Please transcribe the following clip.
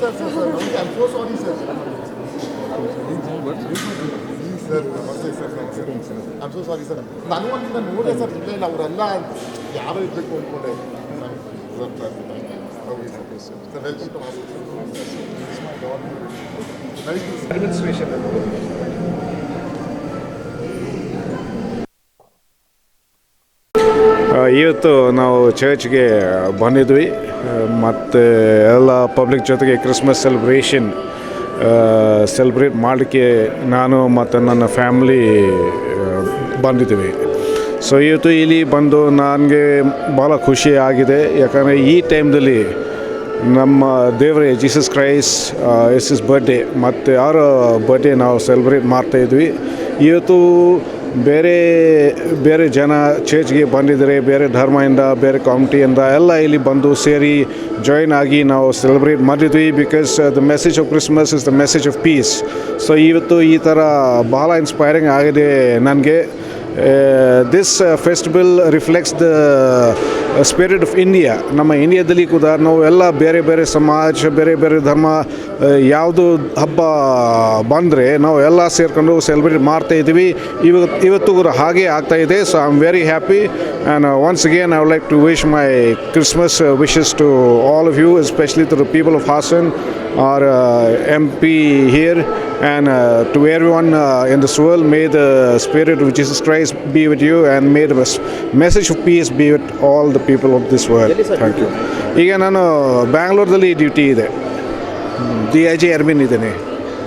sir, sir, sir. I'm so sorry, sir. Sir ನಮಸ್ತೆ sir ನಮಸ್ತೆ I'm so sorry sir ನಾನು ಒಂದಿನ ನೋಡಿದೆ ಸರ್ ಇಲ್ಲೇ ಇಲ್ಲ ಅವರೆಲ್ಲ ಯಾರು ಇರಬೇಕು ಅಂದ್ಕೊಂಡೆ sir sir welcome to administration ಅನ್ನೋದು ಇವತ್ತು ನಾವು ಚರ್ಚ್ಗೆ ಬಂದಿದ್ವಿ, ಮತ್ತು ಎಲ್ಲ ಪಬ್ಲಿಕ್ ಜೊತೆಗೆ ಕ್ರಿಸ್ಮಸ್ ಸೆಲೆಬ್ರೇಷನ್ ಸೆಲೆಬ್ರೇಟ್ ಮಾಡಲಿಕ್ಕೆ ನಾನು ಮತ್ತು ನನ್ನ ಫ್ಯಾಮ್ಲಿ ಬಂದಿದ್ದೀವಿ ಸೊ ಇವತ್ತು ಇಲ್ಲಿ ಬಂದು ನನಗೆ ಭಾಳ ಖುಷಿ ಆಗಿದೆ. ಯಾಕಂದರೆ ಈ ಟೈಮ್ದಲ್ಲಿ ನಮ್ಮ ದೇವರೇ Jesus Christ S is birthday ಮತ್ತು ಯಾರ ಬರ್ಡೇ ನಾವು ಸೆಲೆಬ್ರೇಟ್ ಮಾಡ್ತಾಯಿದ್ವಿ ಇವತ್ತು ಬೇರೆ ಬೇರೆ ಜನ ಚರ್ಚ್ಗೆ ಬಂದಿದ್ದಾರೆ ಬೇರೆ ಧರ್ಮದಿಂದ, ಬೇರೆ ಕಾಮಿಟಿಯಿಂದ ಎಲ್ಲ ಇಲ್ಲಿ ಬಂದು ಸೇರಿ ಜಾಯಿನ್ ಆಗಿ ನಾವು ಸೆಲೆಬ್ರೇಟ್ ಮಾಡಿದ್ವಿ because the message of Christmas is the message of peace so ಇವತ್ತು ಈ ಥರ ಬಹಳ ಇನ್ಸ್ಪೈರಿಂಗ್ ಆಗಿದೆ ನನಗೆ. This festival reflects the spirit of India ನಮ್ಮ ಇಂಡಿಯಾದಲ್ಲಿ ಕೂಡ ನಾವು ಎಲ್ಲ ಬೇರೆ ಬೇರೆ ಸಮಾಜ ಬೇರೆ ಬೇರೆ ಧರ್ಮ ಯಾವುದು ಹಬ್ಬ ಬಂದರೆ ನಾವು ಎಲ್ಲ ಸೇರ್ಕೊಂಡು ಸೆಲೆಬ್ರೇಟ್ ಮಾಡ್ತಾ ಇದ್ದೀವಿ. ಇವತ್ತು ಇವತ್ತು ಕೂಡ ಹಾಗೆ ಆಗ್ತಾ ಇದೆ. So I am very happy and once again I would like to wish my Christmas wishes to all of you especially to people of Hassan R M P here and uh, to everyone uh, in this world, may the spirit of Jesus Christ be with you and may the mes- message of peace be with all the people of this world thank you ಈಗ ನಾನು ಬ್ಯಾಂಗ್ಳೂರ್ದಲ್ಲಿ duty ಇದೆ. D I G ಅರ್ಮಿನ್ ಇದ್ದೇನೆ